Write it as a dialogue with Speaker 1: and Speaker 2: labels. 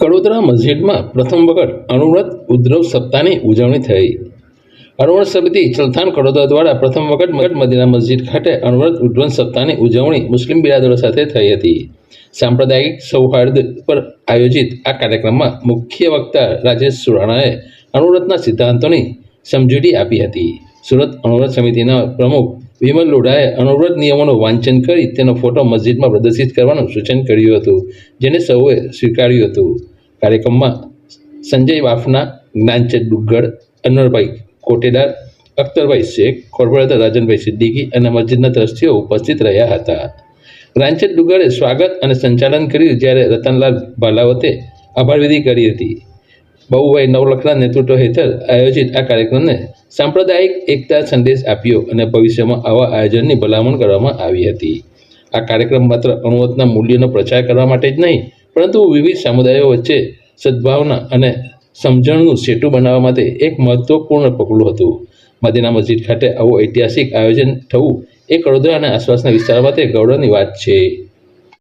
Speaker 1: કડોદરા મસ્જિદમાં પ્રથમ વખત અણુવ્રત ઉદ્ધવ સપ્તાહની ઉજવણી થઈ. અણુવ્રત સમિતિ ચલથાણ કડોદરા દ્વારા પ્રથમ વખત મદીના મસ્જિદ ખાતે અણુવ્રત ઉદ્ધવન સપ્તાહની ઉજવણી મુસ્લિમ બિરાદરો સાથે થઈ હતી. સાંપ્રદાયિક સૌહાર્દ પર આયોજિત આ કાર્યક્રમમાં મુખ્ય વક્તા રાજેશ સુરાણાએ અણુવ્રતના સિદ્ધાંતોની સમજૂતી આપી હતી. સુરત અણુવ્રત સમિતિના પ્રમુખ વિમલ લોઢાએ અણુવ્રત નિયમોનું વાંચન કરી તેનો ફોટો મસ્જિદમાં પ્રદર્શિત કરવાનું સૂચન કર્યું હતું, જેને સૌએ સ્વીકાર્યું હતું. કાર્યક્રમમાં સંજય વાફના જ્ઞાનચંદ ડુગ્ગડ અનવરભાઈ કોટેદાર, અખ્તરભાઈ શેખ, કોર્પોરેટર રાજનભાઈ સિદ્દીકી અને મસ્જિદના ટ્રસ્ટીઓ ઉપસ્થિત રહ્યા હતા. જ્ઞાનચંદ ડુગ્ગડે સ્વાગત અને સંચાલન કર્યું જ્યારે રતનલાલ ભાલાવતે આભારવિધિ કરી હતી. બહુભાઈ નવલખના નેતૃત્વ હેઠળ આયોજિત આ કાર્યક્રમને સાંપ્રદાયિક એકતા સંદેશ આપ્યો અને ભવિષ્યમાં આવા આયોજનની ભલામણ કરવામાં આવી હતી. આ કાર્યક્રમ માત્ર અણુવતના મૂલ્યોનો પ્રચાર કરવા માટે જ નહીં પરંતુ વિવિધ સમુદાયો વચ્ચે સદભાવના અને સમજણનું સેટુ બનાવવા માટે એક મહત્વપૂર્ણ પગલું હતું. મદીના મસ્જિદ ખાતે આવું ઐતિહાસિક આયોજન થવું એ કડોદરા અને આસપાસના વિસ્તારો માટે ગૌરવની વાત છે.